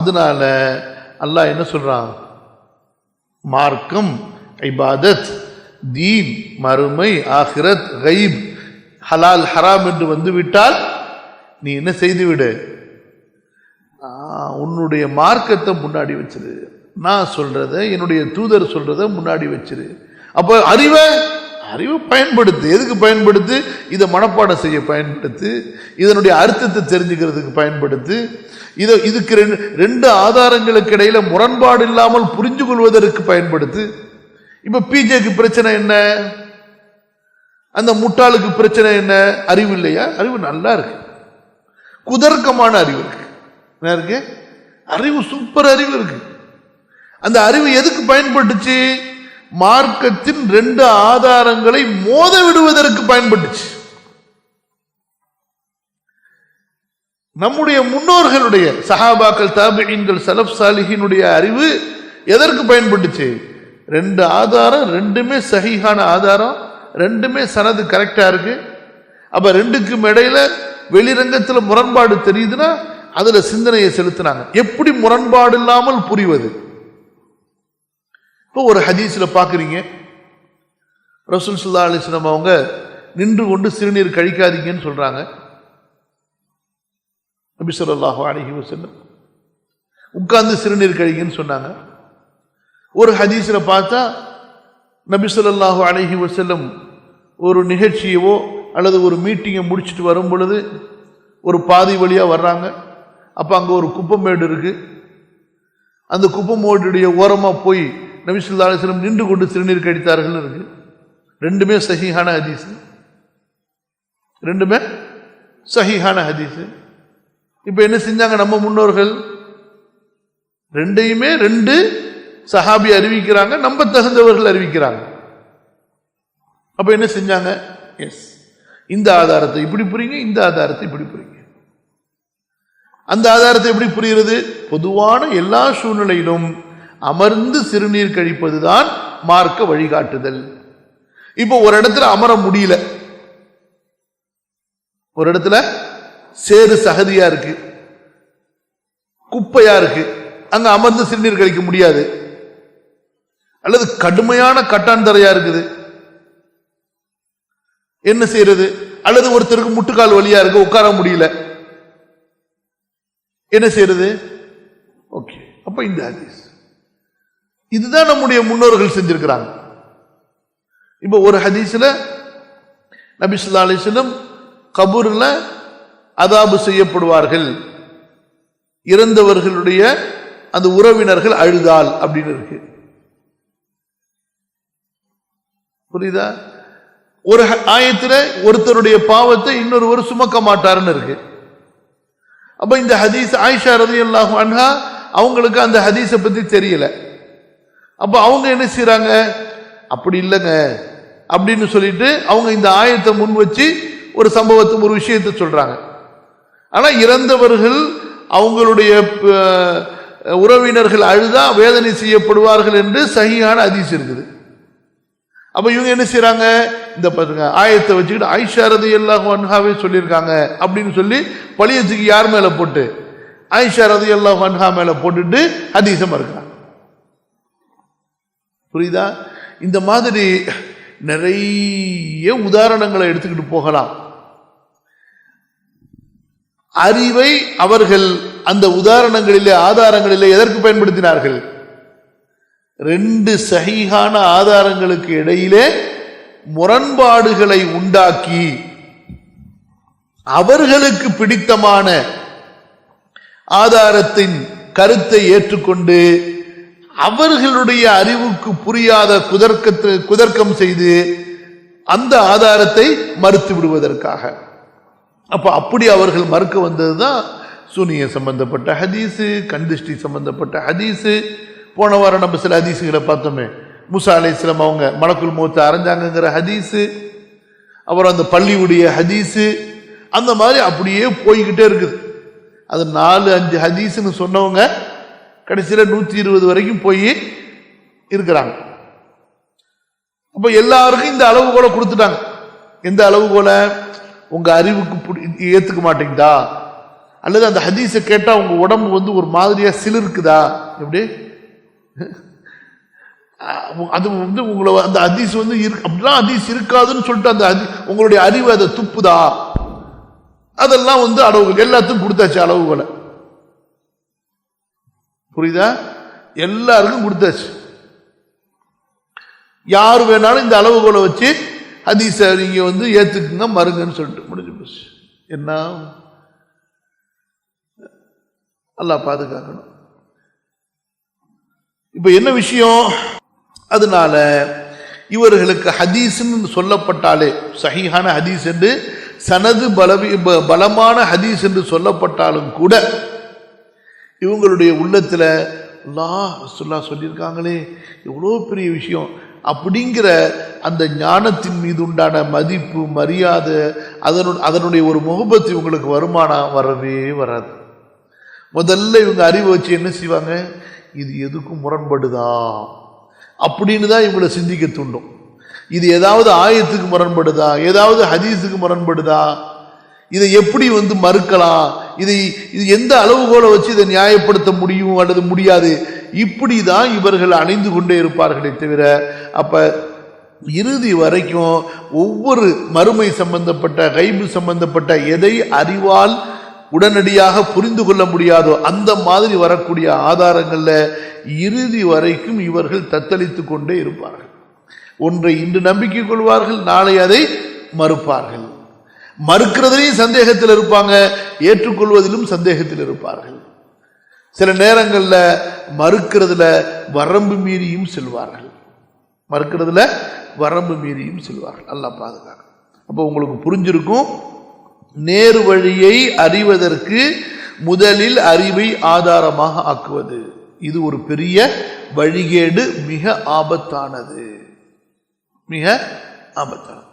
அதனால அல்லாஹ் என்ன சொல்றான்? மார்க்கம் ஐபாதத் தீன் மறுமை ஆஹிரத் கைப் ஹலால் ஹராம் என்று வந்து விட்டால் நீ என்ன செய்து விடு உன்னுடைய மார்க்கத்தை முன்னாடி வச்சிரு. நான் சொல்றத என்னுடைய தூதர் சொல்றத முன்னாடி வச்சிரு. அப்போ அறிவை அறிவை பயன்படுத்து. எதுக்கு பயன்படுத்து? இதை மனப்பாடம் செய்ய பயன்படுத்து. இதனுடைய அர்த்தத்தை தெரிஞ்சுக்கிறதுக்கு பயன்படுத்து. இதை இதுக்கு ரெண்டு ரெண்டு ஆதாரங்களுக்கு இடையில முரண்பாடு இல்லாமல் புரிஞ்சு கொள்வதற்கு பயன்படுத்து. இப்போ பிஜேக்கு பிரச்சனை என்ன? அந்த முட்டாளுக்கு பிரச்சனை என்ன? அறிவு இல்லையா? அறிவு நல்லா இருக்கு. குதர்க்கமான அறிவு இருக்கு. என்ன இருக்கு? அறிவு சூப்பர் அறிவு இருக்கு. அந்த அறிவு எதுக்கு பயன்பட்டுச்சு? மார்க்கத்தின் ரெண்டு ஆதாரங்களை மோத விடுவதற்கு பயன்பட்டுச்சு. நம்முடைய முன்னோர்களுடைய சஹாபாக்கள் தாபியின்கள் சலப் சாலிஹினுடைய அறிவு எதற்கு பயன்பட்டுச்சு? ரெண்டு ஆதாரம் ரெண்டுமே சஹீஹான ஆதாரம் ரெண்டுமே சனது கரெக்டாக இருக்கு. அப்போ ரெண்டுக்கும் இடையில வெளிரங்கத்தில் முரண்பாடு தெரியுதுன்னா அதில் சிந்தனையை செலுத்தினாங்க. எப்படி முரண்பாடு இல்லாமல் புரிவது? இப்போ ஒரு ஹதீஸில் பார்க்குறீங்க. ரசூல் சுல்லா அலிஸ்லாம் அவங்க நின்று கொண்டு சிறுநீர் கழிக்காதீங்கன்னு சொல்கிறாங்க நபி சொல்லாஹோ அலைஹி வஸல்லம் உட்கார்ந்து சிறுநீர் கழிங்கன்னு சொன்னாங்க. ஒரு ஹதீஸில் பார்த்தா நபி சொல்லாஹோ அலைஹி வசல்லம் ஒரு நிகழ்ச்சியவோ அல்லது ஒரு மீட்டிங்கை முடிச்சுட்டு வரும் பொழுது ஒரு பாதி வழியாக வர்றாங்க. அப்போ அங்கே ஒரு குப்பமேடு இருக்குது அந்த குப்பமேடுடைய ஓரமாக போய் நபி ஸல்லல்லாஹு நின்று கொண்டு சிறுநீர் கழித்தார்கள் இருக்கு ரெண்டுமே சஹிஹான ஹதீஸ். ரெண்டுமே சஹிஹான ஹதீஸ். இப்போ என்ன செஞ்சாங்க நம்ம முன்னோர்கள்? ரெண்டையுமே ரெண்டு சஹாபி அறிவிக்கிறாங்க நம்ப தகுந்தவர்கள் அறிவிக்கிறாங்க. அப்ப என்ன செஞ்சாங்க? எஸ் இந்த ஆதாரத்தை இப்படி புரியுங்க இந்த ஆதாரத்தை இப்படி புரியுங்க அந்த ஆதாரத்தை எப்படி புரிகிறது? பொதுவான எல்லா சூழ்நிலையிலும் அமர்ந்து சிறுநீர் கழிப்பதுதான் மார்க்க வழிகாட்டுதல். இப்போ ஒரு இடத்துல அமர முடியல. ஒரு இடத்துல சேறு சகதியா இருக்கு. குப்பையா இருக்கு. அங்க அமர்ந்து சிறுநீர் கழிக்க முடியாது. அல்லது கடுமையான கட்டாந்தரையா இருக்குது. என்ன செய்யறது? அல்லது ஒருத்தருக்கு முட்டுக்கால் வழியா இருக்கு உட்கார முடியல. என்ன செய்யறது? ஓகே. அப்ப இந்த ஹதீஸ். இதுதான் நம்முடைய முன்னோர்கள் செஞ்சிருக்கிறாங்க. இப்போ ஒரு ஹதீஸில் நபிசுல்லா அலிஸ்லம் கபூரில் அதாபு செய்யப்படுவார்கள். இறந்தவர்களுடைய அந்த உறவினர்கள் அழுதால் அப்படின்னு இருக்கு. புரியுதா? ஒரு ஆயத்தில் ஒருத்தருடைய பாவத்தை இன்னொருவர் சுமக்க மாட்டாருன்னு இருக்கு. அப்ப இந்த ஹதீஸ் ஆயிஷா ரலியல்லாஹு அன்ஹா அவங்களுக்கு அந்த ஹதீஸை பத்தி தெரியல. அப்போ அவங்க என்ன செய்கிறாங்க அப்படி இல்லைங்க. அப்படின்னு சொல்லிட்டு அவங்க இந்த ஆயத்தை முன் வச்சு ஒரு சம்பவத்தை ஒரு விஷயத்தை சொல்கிறாங்க ஆனால் இறந்தவர்கள் அவங்களுடைய உறவினர்கள் அழுதா வேதனை செய்யப்படுவார்கள் என்று சகியான அதிசயம் இருக்குது. அப்போ இவங்க என்ன செய்கிறாங்க இந்த பாருங்க ஆயத்தை வச்சுக்கிட்டு ஐஷாரதி எல்லாம் அல்லாஹ் சொல்லியிருக்காங்க அப்படின்னு சொல்லி பழியத்துக்கு யார் மேலே போட்டு? ஐஷாரதி எல்லாம் அல்லாஹ் மேலே போட்டுட்டு அதிசமாக மறுக்கிறாங்க. புரியுதா? இந்த மாதிரி நிறைய உதாரணங்களை எடுத்துக்கிட்டு போகலாம். அறிவை அவர்கள் அந்த உதாரணங்களிலே ஆதாரங்களிலே எதற்கு பயன்படுத்தினார்கள்? ரெண்டு சகிகான ஆதாரங்களுக்கு இடையிலே முரண்பாடுகளை உண்டாக்கி அவர்களுக்கு பிடித்தமான ஆதாரத்தின் கருத்தை ஏற்றுக்கொண்டு அவர்களுடைய அறிவுக்கு புரியாத குதர்க்கத்து குதர்க்கம் செய்து அந்த ஆதாரத்தை மறுத்து விடுவதற்காக. அப்ப அப்படி அவர்கள் மறுக்க வந்ததுதான் சூனிய சம்பந்தப்பட்ட ஹதீஸு கந்திஷ்டி சம்பந்தப்பட்ட ஹதீஸு. போன வாரம் நம்ம சில ஹதீஸுகளை பார்த்தோமே. முசா அலைஹிஸ்ஸலாம் அவங்க மணக்குள் மூத்த அரைஞ்சாங்கங்கிற ஹதீஸு. அப்புறம் அந்த பள்ளியுடைய ஹதீஸு. அந்த மாதிரி அப்படியே போய்கிட்டே இருக்குது. அது நாலு அஞ்சு ஹதீஸுன்னு சொன்னவங்க கடைசியில் நூற்றி இருபது வரைக்கும் போய் இருக்கிறாங்க. அப்போ எல்லாருக்கும் இந்த அளவுகோலை கொடுத்துட்டாங்க. எந்த அளவுகோலை உங்கள் அறிவுக்கு ஏற்றுக்க ஏத்துக்க மாட்டேங்குதா? அல்லது அந்த ஹதீஸை கேட்டால் உங்கள் உடம்பு வந்து ஒரு மாதிரியாக சிலிருக்குதா? எப்படி? அது வந்து உங்களை அந்த ஹதீஸ் வந்து இருக்கு அப்படிலாம் ஹதீஸ் இருக்காதுன்னு சொல்லிட்டு அந்த அதி உங்களுடைய அறிவு அதை துப்புதா? அதெல்லாம் வந்து அளவுகள் எல்லாத்துக்கும் கொடுத்தாச்சு அளவுகளை. புரியுதா? எல்லாருக்கும் கொடுத்தாச்சு. யார் வேணாலும் இந்த அளவுகோலை வச்சு ஹதீஸை நீங்க வந்து ஏத்துக்குங்க மருங்கன்னு சொல்லிட்டு முடிஞ்சு போச்சு. என்ன? நல்லா பாதுகாக்கணும். இப்ப என்ன விஷயம்? அதனால இவர்களுக்கு ஹதீஸ்ன்னு சொல்லப்பட்டாலே சஹீஹான ஹதீஸ் என்று சனது பலவி ப- பலமான ஹதீஸ் என்று சொல்லப்பட்டாலும் கூட இவங்களுடைய உள்ளத்தில் லா ரசூல்லா சொல்லியிருக்காங்களே எவ்வளோ பெரிய விஷயம். அப்படிங்கிற அந்த ஞானத்தின் மீது உண்டான மதிப்பு மரியாதை அதனு அதனுடைய ஒரு முகபத்து இவங்களுக்கு வருமானம் வரவே வராது. முதல்ல இவங்க அறிவை வச்சு என்ன செய்வாங்க? இது எதுக்கும் முரண்படுதா? அப்படின்னு தான் இவங்களை சிந்திக்க தூண்டும். இது ஏதாவது ஆயத்துக்கு முரண்படுதா? ஏதாவது ஹதீஸுக்கு முரண்படுதா? இதை எப்படி வந்து மறுக்கலாம்? இதை இது எந்த அளவுகோலை வச்சு இதை நியாயப்படுத்த முடியும் அல்லது முடியாது? இப்படி தான் இவர்கள் அணிந்து கொண்டே இருப்பார்களே தவிர அப்போ இறுதி வரைக்கும் ஒவ்வொரு மறுமை சம்பந்தப்பட்ட கைபு சம்பந்தப்பட்ட எதை அறிவால் உடனடியாக புரிந்து கொள்ள முடியாதோ அந்த மாதிரி வரக்கூடிய ஆதாரங்களில் இறுதி வரைக்கும் இவர்கள் தத்தளித்து கொண்டே இருப்பார்கள். ஒன்றை இன்று நம்பிக்கை கொள்வார்கள் நாளை அதை மறுப்பார்கள். மறுக்கிறதுலையும் சந்தேகத்தில் இருப்பாங்க ஏற்றுக்கொள்வதிலும் சந்தேகத்தில் இருப்பார்கள். சில நேரங்களில் மறுக்கிறதுல வரம்பு மீறியும் செல்வார்கள். மறுக்கிறதுல வரம்பு மீறியும் செல்வார்கள். நல்லா பாதுகாக்க அப்போ உங்களுக்கு புரிஞ்சிருக்கும் நேர் வழியை அறிவதற்கு முதலில் அறிவை ஆதாரமாக ஆக்குவது. இது ஒரு பெரிய வழிகேடு மிக ஆபத்தானது. மிக ஆபத்தானது.